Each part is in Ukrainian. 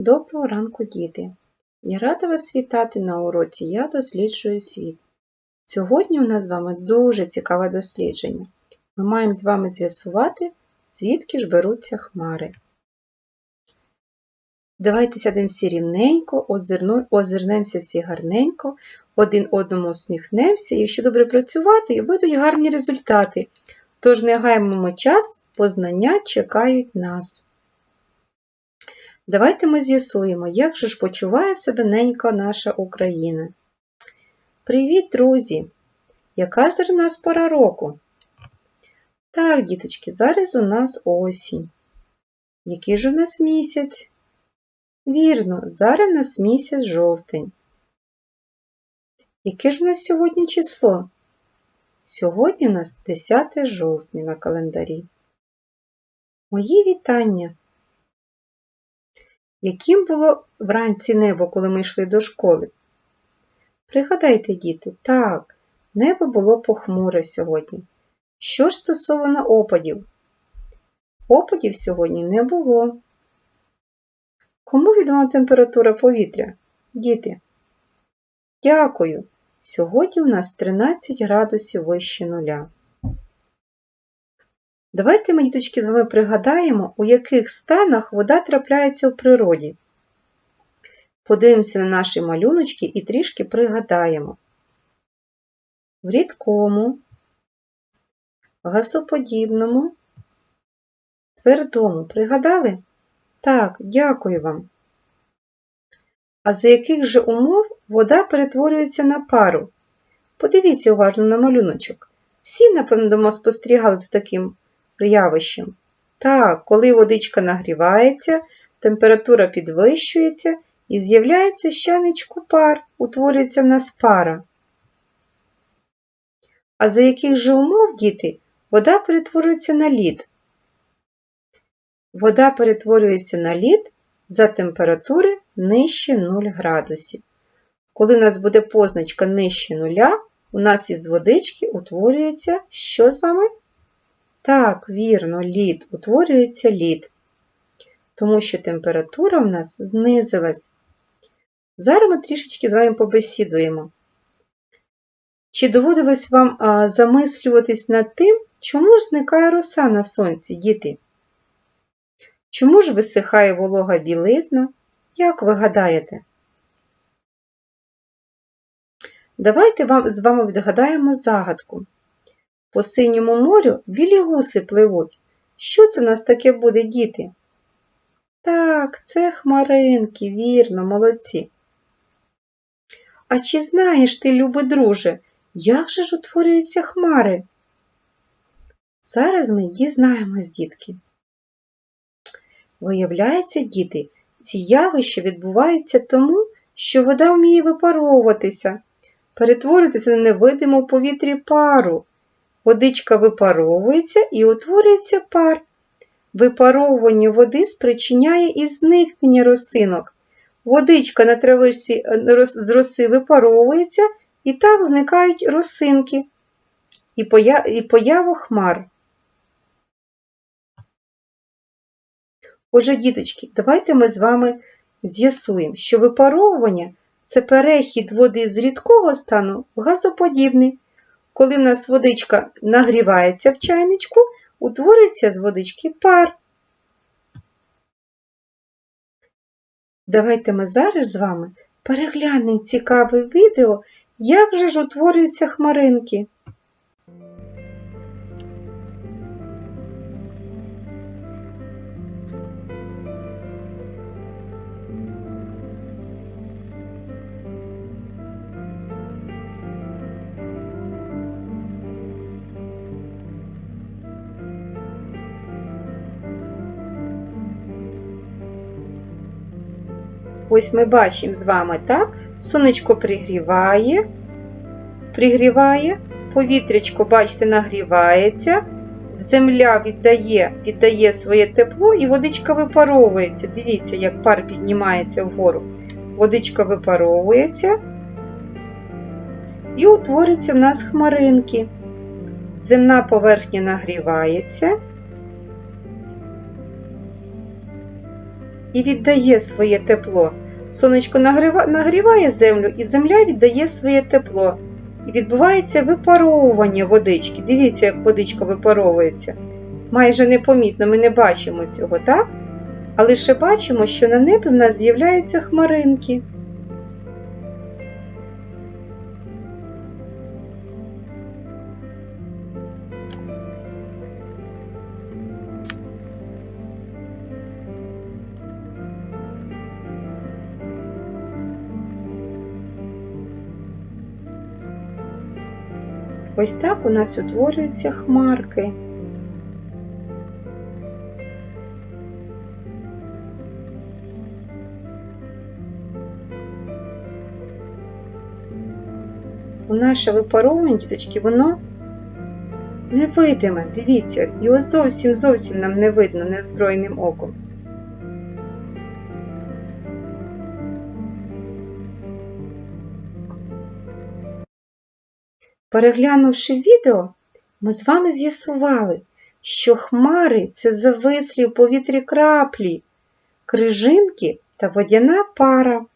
Доброго ранку, діти! Я рада вас вітати на уроці Я досліджую світ. Сьогодні у нас з вами дуже цікаве дослідження. Ми маємо з вами з'ясувати, звідки ж беруться хмари. Давайте сядемо всі рівненько, озирнемося всі гарненько, один одному усміхнемося. Якщо добре працювати, вийдуть гарні результати. Тож не гаймемо час, бо знання чекають нас. Давайте ми з'ясуємо, як же ж почуває себе ненька наша Україна. Привіт, друзі! Яка ж у нас пора року? Так, діточки, зараз у нас осінь. Який ж у нас місяць? Вірно, зараз у нас місяць жовтень. Яке ж у нас сьогодні число? Сьогодні у нас 10 жовтня на календарі. Мої вітання! Яким було вранці небо, коли ми йшли до школи? Пригадайте, діти, так, небо було похмуре сьогодні. Що ж стосовно опадів? Опадів сьогодні не було. Кому відома температура повітря? Діти. Дякую. Сьогодні у нас 13 градусів вище нуля. Давайте ми, діточки, з вами пригадаємо, у яких станах вода трапляється у природі. Подивимося на наші малюночки і трішки пригадаємо. В рідкому, газоподібному, твердому. Пригадали? Так, дякую вам. А за яких же умов вода перетворюється на пару? Подивіться уважно на малюночок. Всі, напевно, дома спостерігали за таким явищем. Так, коли водичка нагрівається, температура підвищується і з'являється щаничку пар, утворюється в нас пара. А за яких же умов, діти, вода перетворюється на лід? Вода перетворюється на лід за температури нижче 0 градусів. Коли у нас буде позначка нижче нуля, у нас із водички утворюється що з вами? Так, вірно, лід, утворюється лід, тому що температура в нас знизилась. Зараз ми трішечки з вами побесідуємо. Чи доводилось вам замислюватись над тим, чому ж зникає роса на сонці, діти? Чому ж висихає волога білизна? Як ви гадаєте? Давайте вам, з вами відгадаємо загадку. По синьому морю білі гуси пливуть. Що це в нас таке буде, діти? Так, це хмаринки, вірно, молодці. А чи знаєш ти, любий друже, як же ж утворюються хмари? Зараз ми дізнаємось, дітки. Виявляється, діти, ці явища відбуваються тому, що вода вміє випаровуватися, перетворюватися на невидиму в повітрі пару. Водичка випаровується і утворюється пар. Випаровування води спричиняє і зникнення росинок. Водичка на травичці е, з роси випаровується, і так зникають росинки і появу хмар. Отже, діточки, давайте ми з вами з'ясуємо, що випаровування це перехід води з рідкого стану в газоподібний. Коли в нас водичка нагрівається в чайничку, утворюється з водички пар. Давайте ми зараз з вами переглянемо цікаве відео, як же ж утворюються хмаринки. Ось ми бачимо з вами, так? Сонечко пригріває, пригріває, повітрячко, бачите, нагрівається, земля віддає віддає своє тепло і водичка випаровується. Дивіться, як пар піднімається вгору. Водичка випаровується і утворюються в нас хмаринки. Земна поверхня нагрівається. І віддає своє тепло. Сонечко нагріває землю, і земля віддає своє тепло. І відбувається випаровування водички. Дивіться, як водичка випаровується. Майже непомітно, ми не бачимо цього, так? А лише бачимо, що на небі в нас з'являються хмаринки. Ось так у нас утворюються хмарки. У наше випаровування, діточки, воно невидиме. Дивіться, його зовсім зовсім нам не видно неозброєним оком. Переглянувши відео, ми з вами з'ясували, що хмари це завислі в повітрі краплі, крижинки та водяна пара.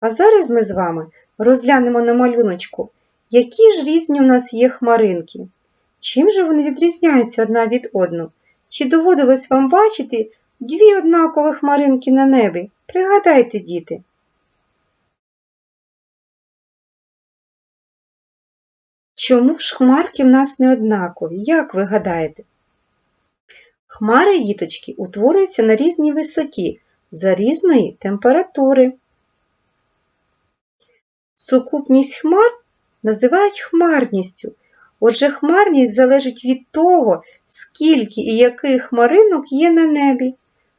А зараз ми з вами розглянемо на малюночку, які ж різні у нас є хмаринки. Чим же вони відрізняються одна від одної? Чи доводилось вам бачити дві однакові хмаринки на небі? Пригадайте, діти. Чому ж хмарки в нас не однакові? Як ви гадаєте? Хмари, діточки, утворюються на різній висоті за різної температури. Сукупність хмар називають хмарністю. Отже, хмарність залежить від того, скільки і яких хмаринок є на небі.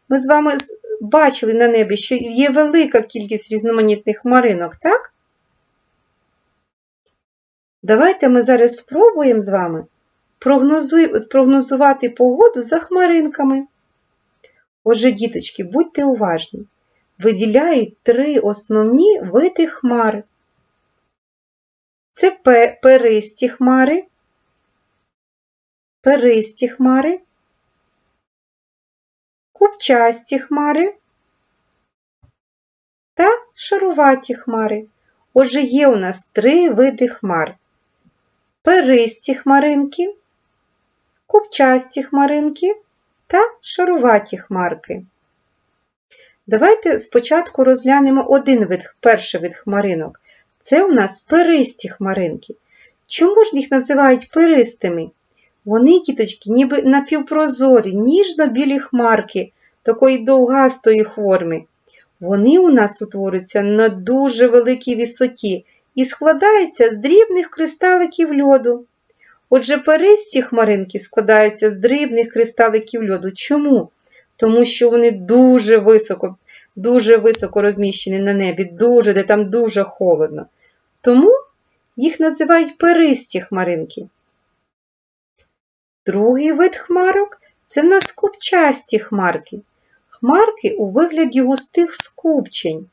Ми з вами бачили на небі, що є велика кількість різноманітних хмаринок, так? Давайте ми зараз спробуємо з вами спрогнозувати погоду за хмаринками. Отже, діточки, будьте уважні. Виділяють три основні види хмар. Це перисті хмари, перисті хмари, купчасті хмари та шаруваті хмари. Отже, є у нас три види хмар. Перисті хмаринки, купчасті хмаринки та шаруваті хмарки. Давайте спочатку розглянемо один вид, перший вид хмаринок. Це у нас перисті хмаринки. Чому ж їх називають перистими? Вони, діточки, ніби напівпрозорі, ніжно-білі хмарки такої довгастої форми. Вони у нас утворюються на дуже великій висоті і складаються з дрібних кристаликів льоду. Отже, перисті хмаринки складаються з дрібних кристаликів льоду. Чому? Тому що вони дуже високо дуже високо розміщені на небі, дуже, де там дуже холодно. Тому їх називають перисті хмаринки. Другий вид хмарок це в хмарки. Хмарки у вигляді густих скупчень.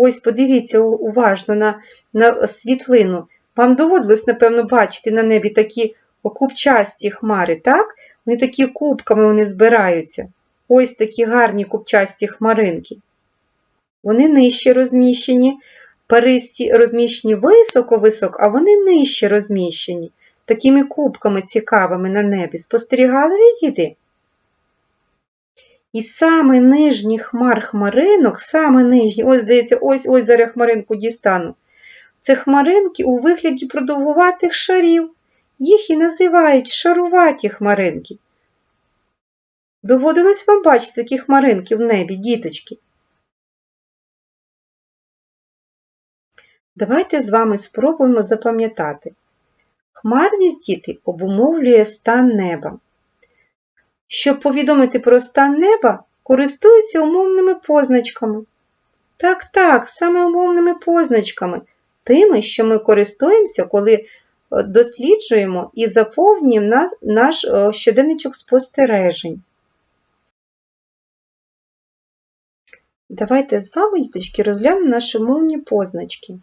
Ось подивіться уважно на на світлину. Вам доводилось, напевно, бачити на небі такі купчасті хмари, так? Вони такі кубками вони збираються. Ось такі гарні купчасті хмаринки. Вони нижче розміщені, паристі розміщені високо-високо, а вони нижче розміщені, такими кубками цікавими на небі. Спостерігали ви діти? І саме нижній хмар хмаринок, саме нижній, ось, здається, ось ось зараз хмаринку дістану. Це хмаринки у вигляді продовгуватих шарів. Їх і називають шаруваті хмаринки. Доводилось вам бачити такі хмаринки в небі, діточки? Давайте з вами спробуємо запам'ятати. Хмарність діти обумовлює стан неба. Щоб повідомити про стан неба, користуються умовними позначками. Так, так, саме умовними позначками, тими, що ми користуємося, коли е, досліджуємо і заповнюємо наш е, щоденничок спостережень. Давайте з вами, діточки, розглянемо наші мовні позначки.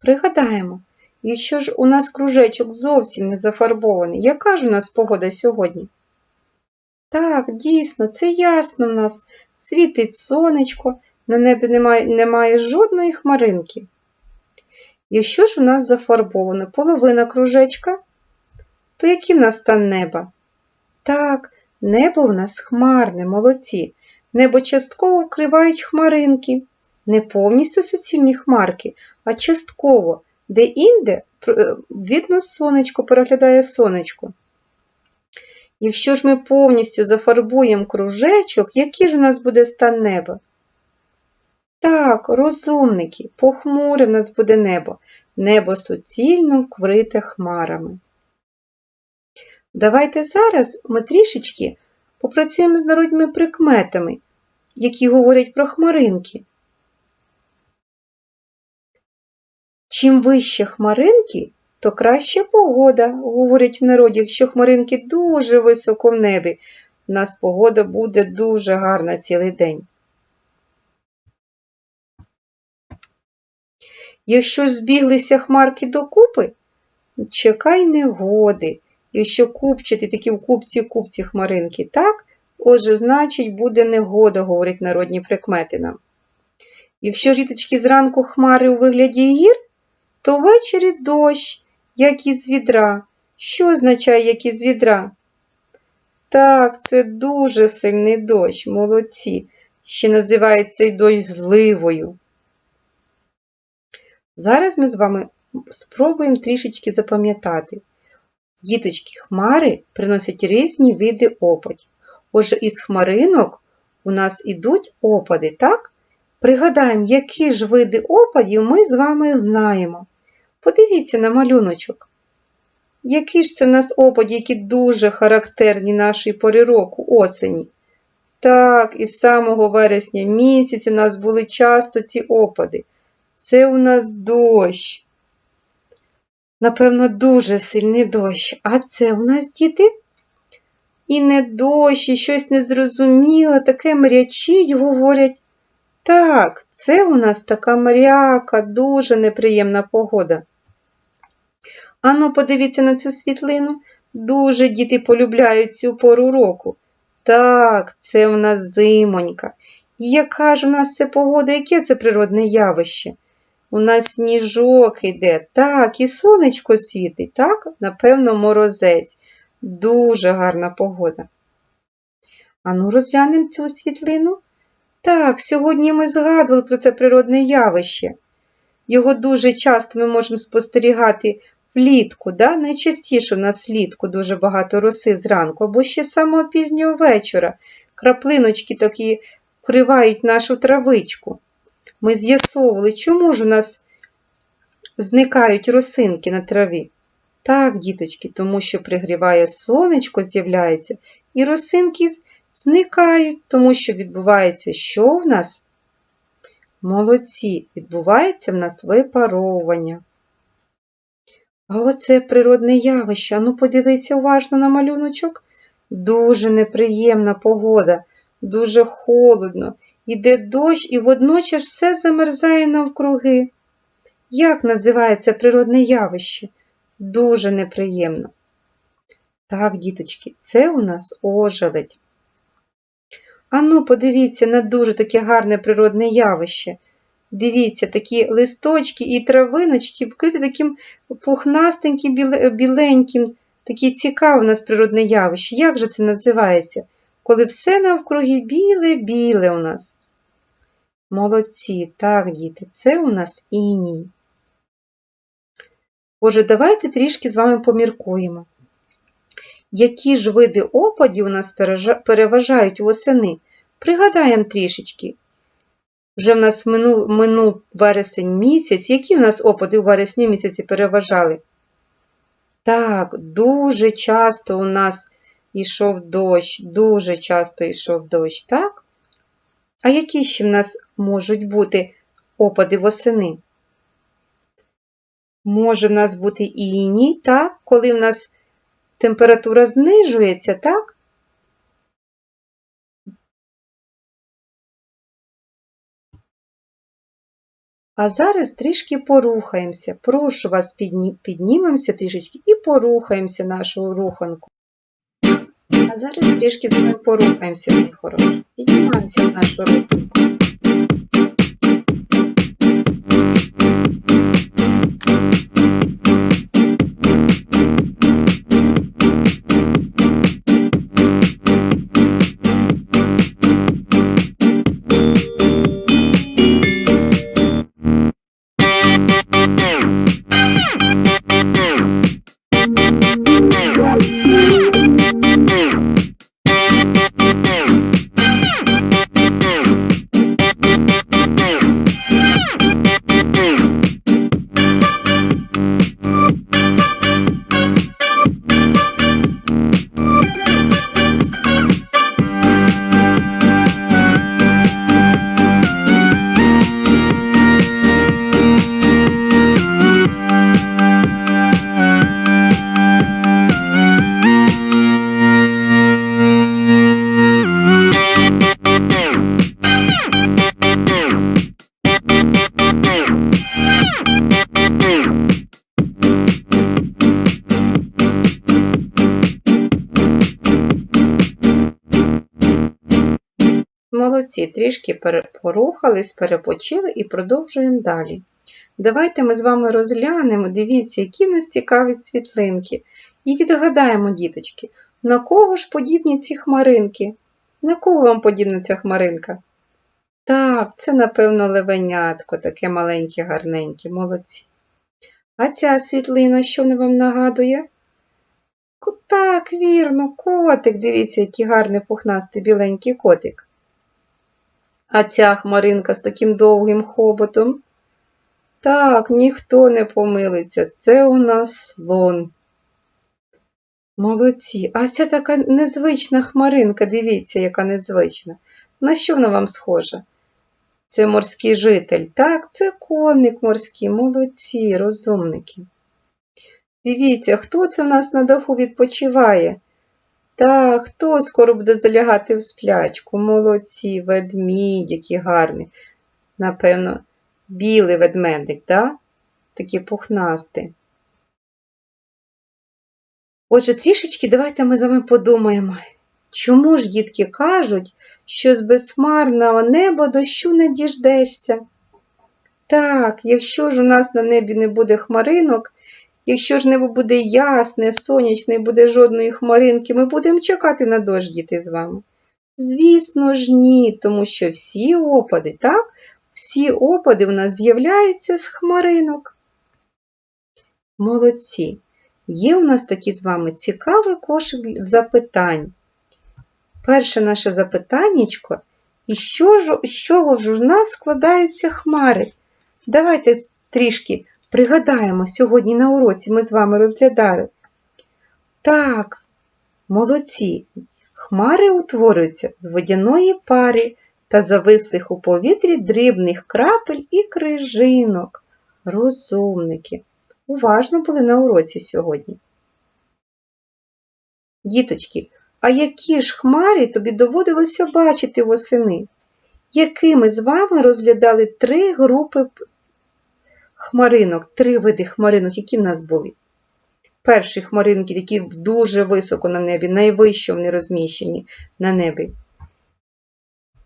Пригадаємо, якщо ж у нас кружечок зовсім не зафарбований, яка ж у нас погода сьогодні? Так, дійсно, це ясно в нас. Світить сонечко, на небі немає, немає жодної хмаринки. Якщо ж у нас зафарбована половина кружечка, то який в нас стан неба? Так, небо в нас хмарне, молодці. Небо частково вкривають хмаринки. Не повністю суцільні хмарки, а частково, де інде е, видно сонечко, переглядає сонечко. Якщо ж ми повністю зафарбуємо кружечок, який ж у нас буде стан неба? Так, розумники, похмуре в нас буде небо. Небо суцільно вкрите хмарами. Давайте зараз ми трішечки попрацюємо з народними прикметами, які говорять про хмаринки. Чим вище хмаринки, то краща погода, говорять в народі, якщо хмаринки дуже високо в небі, у нас погода буде дуже гарна цілий день. Якщо ж збіглися хмарки докупи, чекай негоди. Якщо купчити такі в купці купці хмаринки, так? Отже, значить, буде негода, говорять народні прикмети нам. Якщо ж діточки зранку хмари у вигляді гір, то ввечері дощ, як із відра. Що означає, як із відра? Так, це дуже сильний дощ, молодці. Ще називають цей дощ зливою. Зараз ми з вами спробуємо трішечки запам'ятати. Діточки, хмари приносять різні види опадів. Отже, із хмаринок у нас ідуть опади, так? Пригадаємо, які ж види опадів ми з вами знаємо. Подивіться на малюночок. Які ж це в нас опади, які дуже характерні нашій пори року, осені? Так, із самого вересня місяця у нас були часто ці опади. Це у нас дощ. Напевно, дуже сильний дощ. А це у нас діти? І не дощ, і щось незрозуміле, таке мрячить, говорять. Так, це у нас така мряка, дуже неприємна погода. Ану, подивіться на цю світлину. Дуже діти полюбляють цю пору року. Так, це у нас зимонька. Яка ж у нас це погода, яке це природне явище? У нас сніжок іде, так, і сонечко світить, так, напевно, морозець. Дуже гарна погода. Ану, розглянемо цю світлину. Так, сьогодні ми згадували про це природне явище. Його дуже часто ми можемо спостерігати влітку, да? найчастіше в нас влітку дуже багато роси зранку, або ще самого пізнього вечора. Краплиночки такі вкривають нашу травичку. Ми з'ясовували, чому ж у нас зникають росинки на траві. Так, діточки, тому що пригріває сонечко, з'являється, і росинки зникають, тому що відбувається що в нас? Молодці, відбувається в нас випаровування. А оце природне явище. Ну, подивіться уважно на малюночок. Дуже неприємна погода, дуже холодно, іде дощ і водночас все замерзає навкруги. Як називається природне явище? Дуже неприємно. Так, діточки, це у нас ожеледь. Ану, подивіться на дуже таке гарне природне явище. Дивіться, такі листочки і травиночки вкриті таким пухнастеньким, біленьким, таке цікаве у нас природне явище. Як же це називається? Коли все навкруги біле-біле у нас. Молодці, так, діти, це у нас іній. Отже, давайте трішки з вами поміркуємо. Які ж види опадів у нас переважають восени? Пригадаємо трішечки. Вже в нас минув, минув вересень місяць. Які в нас опади у вересні місяці переважали? Так, дуже часто у нас йшов дощ, дуже часто йшов дощ, так? А які ще в нас можуть бути опади восени? Може в нас бути і іній, так? Коли в нас температура знижується, так? А зараз трішки порухаємося. Прошу вас, піднімемося трішечки і порухаємося нашу руханку. А зараз трішки з вами порухаємося, мої хороші. Піднімаємося нашу руханку. Молодці, трішки порухались, перепочили і продовжуємо далі. Давайте ми з вами розглянемо, дивіться, які нас цікаві світлинки. І відгадаємо, діточки, на кого ж подібні ці хмаринки? На кого вам подібна ця хмаринка? Так, це, напевно, левенятко, таке маленьке, гарненьке, молодці. А ця світлина, що не вам нагадує? Так, вірно, котик. Дивіться, який гарний пухнастий біленький котик. А ця хмаринка з таким довгим хоботом. Так, ніхто не помилиться. Це у нас слон. Молодці. А ця така незвична хмаринка, дивіться, яка незвична. На що вона вам схожа? Це морський житель. Так, це коник морський. Молодці, розумники. Дивіться, хто це в нас на даху відпочиває? Так, хто скоро буде залягати в сплячку? Молодці, ведмідь, який гарний. Напевно, білий ведмедик, так? Такий пухнастий. Отже, трішечки давайте ми з вами подумаємо, чому ж дітки кажуть, що з безхмарного неба дощу не діждешся? Так, якщо ж у нас на небі не буде хмаринок, якщо ж небо буде ясне, сонячне, не буде жодної хмаринки, ми будемо чекати на дощ, діти, з вами? Звісно ж, ні, тому що всі опади, так? Всі опади у нас з'являються з хмаринок. Молодці. Є у нас такий з вами цікавий кошик запитань. Перше наше запитаннячко. І що ж, з чого ж у нас складаються хмари? Давайте трішки пригадаємо, сьогодні на уроці ми з вами розглядали. Так, молодці. Хмари утворюються з водяної пари та завислих у повітрі дрібних крапель і крижинок. Розумники. Уважно були на уроці сьогодні. Діточки, а які ж хмарі тобі доводилося бачити восени? Які ми з вами розглядали три групи хмаринок, три види хмаринок, які в нас були? Перші хмаринки, які дуже високо на небі, найвище вони розміщені на небі.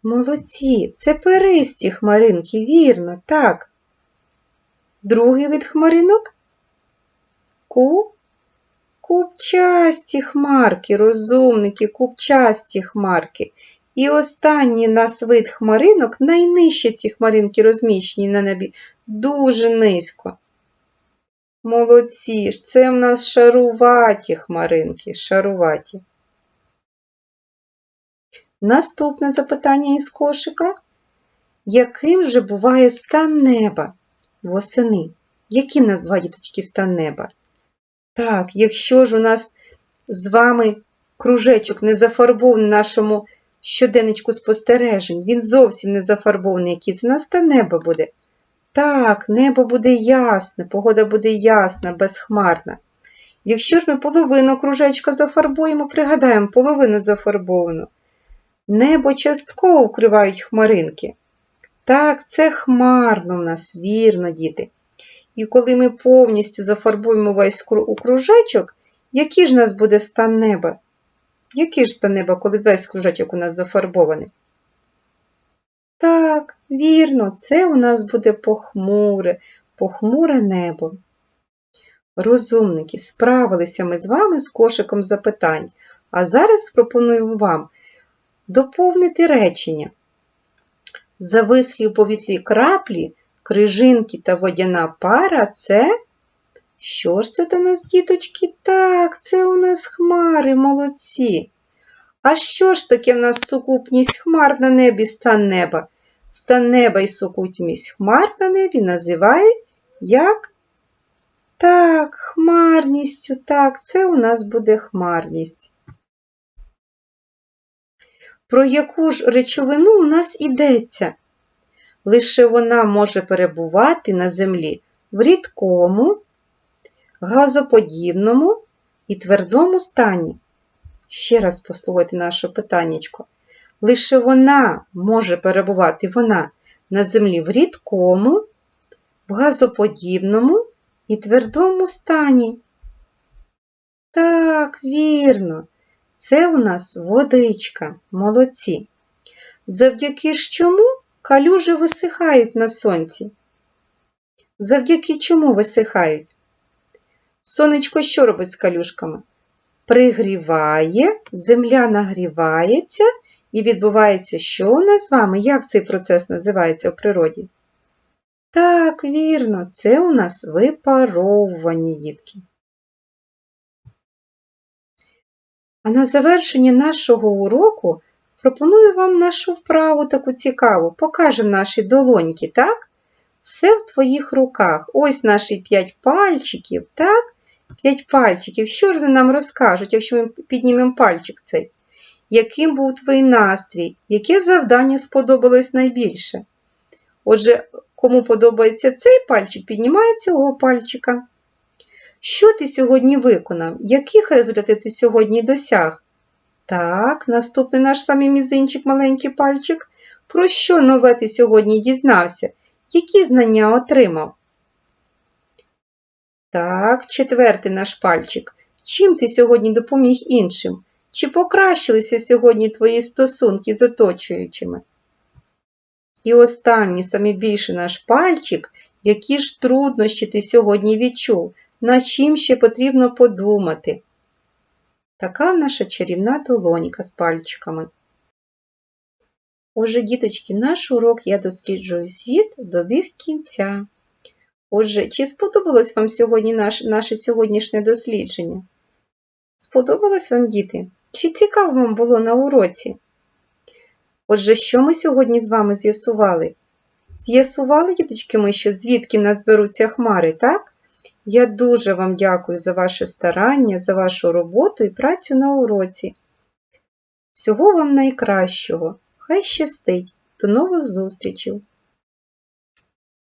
Молодці, це перисті хмаринки, вірно, так. Другий вид хмаринок ку купчасті хмарки, розумники, купчасті хмарки. І останній нас вид хмаринок, найнижче ці хмаринки розміщені на небі, дуже низько. Молодці ж, це в нас шаруваті хмаринки, шаруваті. Наступне запитання із кошика. Яким же буває стан неба восени? Яким нас буває діточки стан неба? Так, якщо ж у нас з вами кружечок не зафарбований в нашому щоденничку спостережень, він зовсім не зафарбований, який це нас та небо буде. Так, небо буде ясне, погода буде ясна, безхмарна. Якщо ж ми половину кружечка зафарбуємо, пригадаємо, половину зафарбовану. Небо частково вкривають хмаринки. Так, це хмарно в нас, вірно, діти. І коли ми повністю зафарбуємо весь кружечок, який ж нас буде стан неба? Який ж то небо, коли весь кружочок у нас зафарбований? Так, вірно, це у нас буде похмуре, похмуре небо. Розумники, справилися ми з вами з кошиком запитань, а зараз пропоную вам доповнити речення. Завислі у повітрі краплі, крижинки та водяна пара це. Що ж це до нас, діточки? Так, це у нас хмари, молодці. А що ж таке в нас сукупність хмар на небі стан неба? Стан неба і сукупність хмар на небі називають як? Так, хмарністю. Так, це у нас буде хмарність. Про яку ж речовину у нас йдеться? Лише вона може перебувати на землі в рідкому, газоподібному і твердому стані. Ще раз послухайте наше питаннячко. Лише вона може перебувати вона на землі в рідкому, в газоподібному і твердому стані. Так, вірно, це у нас водичка, молодці. Завдяки чому калюжі висихають на сонці? Завдяки чому висихають? Сонечко що робить з калюшками? Пригріває, земля нагрівається і відбувається що у нас з вами? Як цей процес називається у природі? Так, вірно, це у нас випаровування дітки. А на завершення нашого уроку пропоную вам нашу вправу таку цікаву. Покажемо наші долоньки, так? Все в твоїх руках. Ось наші п'ять пальчиків, так? П'ять пальчиків. Що ж вони нам розкажуть, якщо ми піднімемо пальчик цей? Яким був твій настрій? Яке завдання сподобалось найбільше? Отже, кому подобається цей пальчик, піднімає цього пальчика. Що ти сьогодні виконав? Яких результатів ти сьогодні досяг? Так, наступний наш самий мізинчик, маленький пальчик. Про що нове ти сьогодні дізнався? Які знання отримав? Так, четвертий наш пальчик. Чим ти сьогодні допоміг іншим? Чи покращилися сьогодні твої стосунки з оточуючими? І останній, саме більший наш пальчик, які ж труднощі ти сьогодні відчув, над чим ще потрібно подумати. Така наша чарівна долонька з пальчиками. Отже, діточки, наш урок Я досліджую світ добіг кінця. Отже, чи сподобалось вам сьогодні наш, наше сьогоднішнє дослідження? Сподобалось вам, діти? Чи цікаво вам було на уроці? Отже, що ми сьогодні з вами з'ясували? З'ясували, діточки, ми, що звідки в нас беруться хмари, так? Я дуже вам дякую за ваше старання, за вашу роботу і працю на уроці. Всього вам найкращого! Хай щастить! До нових зустрічей!